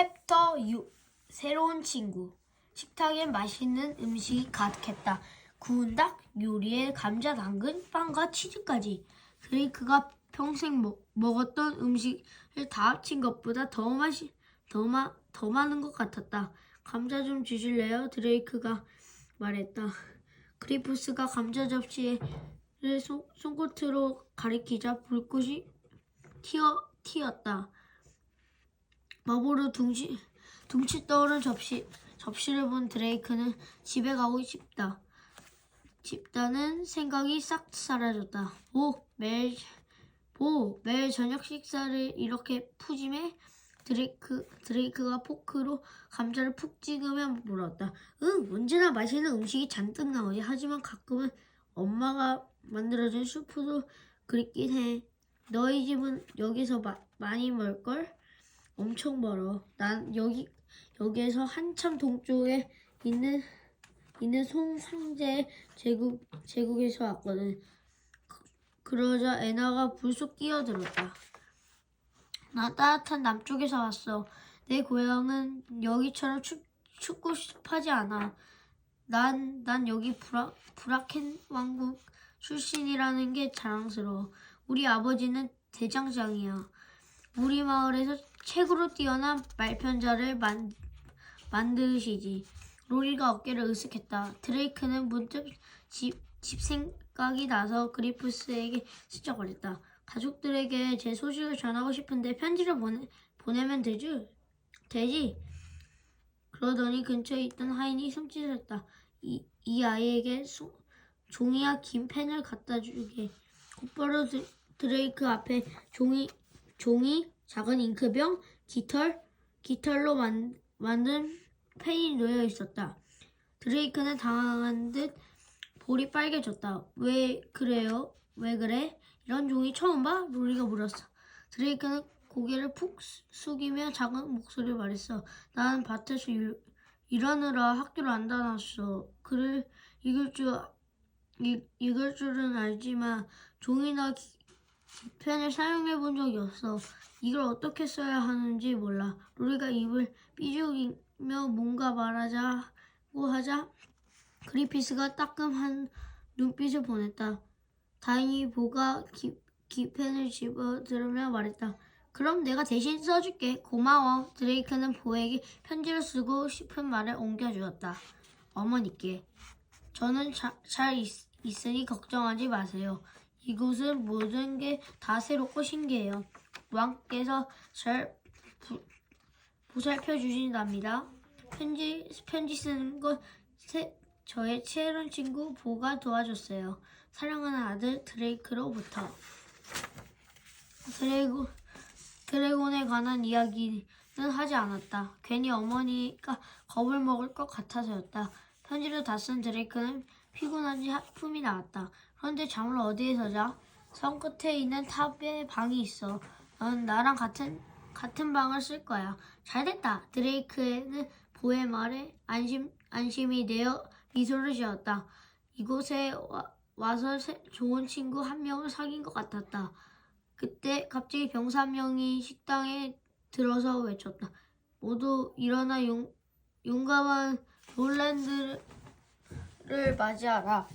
챕터 6 새로운 친구 식탁엔 맛있는 음식이 가득했다. 구운 닭, 요리에 감자, 당근, 빵과 치즈까지. 드레이크가 평생 먹, 먹었던 음식을 다 합친 것보다 더 맛이 더, 마, 더 많은 것 같았다. 감자 좀 주실래요? 드레이크가 말했다. 크리프스가 감자 접시를 손, 손끝으로 가리키자 불꽃이 튀어, 튀었다. 마법으로 둥치, 둥치 떠오른 접시, 접시를 본 드레이크는 집에 가고 싶다. 집다는 생각이 싹 사라졌다. 오, 매일, 오, 매일 저녁 식사를 이렇게 푸짐해? 드레이크, 드레이크가 포크로 감자를 푹 찍으며 물었다. 응, 언제나 맛있는 음식이 잔뜩 나오지. 하지만 가끔은 엄마가 만들어준 수프도 그립긴 해. 너희 집은 여기서 마, 많이 멀걸? 엄청 멀어. 난 여기 여기에서 한참 동쪽에 있는 있는 송황제 제국 제국에서 왔거든. 그, 그러자 애나가 불쑥 끼어들었다. 나 따뜻한 남쪽에서 왔어. 내 고향은 여기처럼 춥, 춥고 습하지 않아. 난, 난 여기 브라, 브라켄 왕국 출신이라는 게 자랑스러워. 우리 아버지는 대장장이야. 우리 마을에서 최고로 뛰어난 말편자를 만, 만드시지. 로리가 어깨를 으쓱했다. 드레이크는 문득 집, 집 생각이 나서 그리프스에게 말했다. 가족들에게 제 소식을 전하고 싶은데 편지를 보내, 보내면 되지? 되지? 그러더니 근처에 있던 하인이 손짓했다. 이, 이 아이에게 소, 종이와 긴 펜을 갖다 주게. 곧바로 드, 드레이크 앞에 종이, 종이, 작은 잉크병, 깃털, 깃털로 만, 만든 펜이 놓여 있었다. 드레이크는 당황한 듯 볼이 빨개졌다. 왜 그래요? 왜 그래? 이런 종이 처음 봐? 로리가 물었어. 드레이크는 고개를 푹 수- 숙이며 작은 목소리로 말했어. 나는 밭에서 일, 일하느라 학교를 안 다녔어. 글을 읽을 줄, 읽, 읽을 줄은 알지만 종이나 기- 펜을 사용해 본 적이 없어. 이걸 어떻게 써야 하는지 몰라. 로리가 입을 삐죽이며 뭔가 말하자고 하자 그리피스가 따끔한 눈빛을 보냈다. 다행히 보가 기, 기 펜을 집어들으며 말했다. 그럼 내가 대신 써줄게. 고마워. 드레이크는 보에게 편지를 쓰고 싶은 말을 옮겨주었다. 어머니께. 저는 자, 잘 있, 있으니 걱정하지 마세요. 이곳은 모든 게 다 새롭고 신기해요. 왕께서 절 부- 보살펴 주신답니다. 편지 편지 쓰는 건 세, 저의 최애론 친구 보가 도와줬어요. 사랑하는 아들 드레이크로부터. 드래곤 드래곤에 관한 이야기는 하지 않았다. 괜히 어머니가 겁을 먹을 것 같아서였다. 편지를 다 쓴 드레이크는 피곤한지 하품이 나왔다. 그런데 잠을 어디에서 자? 성 끝에 있는 탑에 방이 있어. 넌 나랑 같은 같은 방을 쓸 거야. 잘됐다. 드레이크는 보의 말에 안심 안심이 되어 미소를 지었다. 이곳에 와, 새- 좋은 친구 한 명을 사귄 것 같았다. 그때 갑자기 병사 한 명이 식당에 들어서 외쳤다. 모두 일어나 용, 용감한 롤랜드 를 맞이하라.